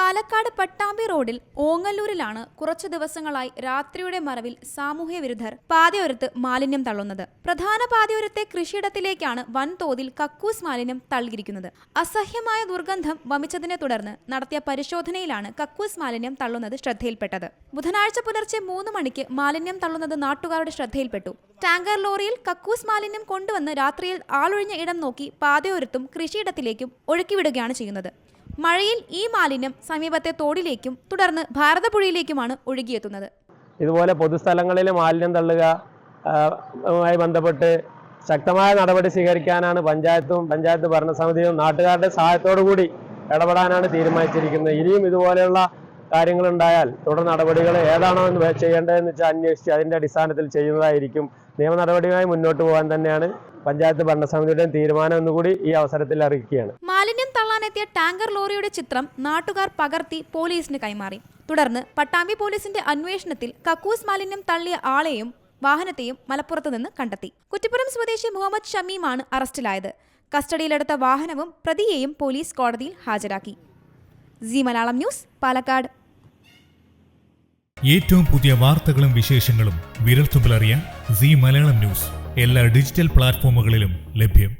പാലക്കാട് പട്ടാമ്പി റോഡിൽ ഓങ്ങല്ലൂരിലാണ് കുറച്ചു ദിവസങ്ങളായി രാത്രിയുടെ മറവിൽ സാമൂഹ്യ വിരുദ്ധർ പാതയോരത്ത് മാലിന്യം തള്ളുന്നത്. പ്രധാന പാതയോരത്തെ കൃഷിയിടത്തിലേക്കാണ് വൻതോതിൽ കക്കൂസ് മാലിന്യം തള്ളിയിരിക്കുന്നത്. അസഹ്യമായ ദുർഗന്ധം വമിച്ചതിനെ തുടർന്ന് നടത്തിയ പരിശോധനയിലാണ് കക്കൂസ് മാലിന്യം തള്ളുന്നത് ശ്രദ്ധയിൽപ്പെട്ടത്. ബുധനാഴ്ച പുലർച്ചെ മൂന്ന് മണിക്ക് മാലിന്യം തള്ളുന്നത് നാട്ടുകാരുടെ ശ്രദ്ധയിൽപ്പെട്ടു. ടാങ്കർ ലോറിയിൽ കക്കൂസ് മാലിന്യം കൊണ്ടുവന്ന് രാത്രിയിൽ ആളൊഴിഞ്ഞ ഇടം നോക്കി പാതയോരത്തും കൃഷിയിടത്തിലേക്കും ഒഴുക്കിവിടുകയാണ് ചെയ്യുന്നത്. മഴയിൽ ഈ മാലിന്യം സമീപത്തെ തോടിലേക്കും തുടർന്ന് ഭാരതപ്പുഴയിലേക്കുമാണ് ഒഴുകിയെത്തുന്നത്. ഇതുപോലെ പൊതുസ്ഥലങ്ങളിൽ മാലിന്യം തള്ളുക മായി ബന്ധപ്പെട്ട് ശക്തമായ നടപടി സ്വീകരിക്കാനാണ് പഞ്ചായത്തും പഞ്ചായത്ത് ഭരണസമിതിയും നാട്ടുകാരുടെ സഹായത്തോടു കൂടി ഇടപെടാനാണ് തീരുമാനിച്ചിരിക്കുന്നത്. ഇനിയും ഇതുപോലെയുള്ള കാര്യങ്ങളുണ്ടായാൽ തുടർ നടപടികൾ ഏതാണോ എന്ന് ചെയ്യേണ്ടതെന്ന് വെച്ചാൽ അന്വേഷിച്ച് അതിന്റെ അടിസ്ഥാനത്തിൽ ചെയ്യുന്നതായിരിക്കും. നിയമ നടപടിയുമായി മുന്നോട്ട് പോകാൻ തന്നെയാണ് പഞ്ചായത്ത് ഭരണസമിതിയുടെയും തീരുമാനം എന്നുകൂടി ഈ അവസരത്തിൽ അറിയിക്കുകയാണ്. തള്ളാനെത്തിയ ടാങ്കർ ലോറിയുടെ ചിത്രം നാട്ടുകാർ പകർത്തി പോലീസിന് കൈമാറി. തുടർന്ന് പട്ടാമ്പി പോലീസിന്റെ അന്വേഷണത്തിൽ കക്കൂസ് മാലിന്യം തള്ളിയ ആളെയും വാഹനത്തെയും മലപ്പുറത്ത് നിന്ന് കണ്ടെത്തി. കുറ്റിപ്പുറം സ്വദേശി മുഹമ്മദ് ഷമീമാണ് അറസ്റ്റിലായത്. കസ്റ്റഡിയിലെടുത്ത വാഹനവും പ്രതിയെയും പോലീസ് കോടതിയിൽ ഹാജരാക്കി. C Malayalam news Palakkad. ഏറ്റവും പുതിയ വാർത്തകളും വിശേഷങ്ങളും വിരൽത്തുമ്പിലറിയാൻ സി മലയാളം ന്യൂസ് എല്ലാ ഡിജിറ്റൽ പ്ലാറ്റ്ഫോമുകളിലും ലഭ്യം.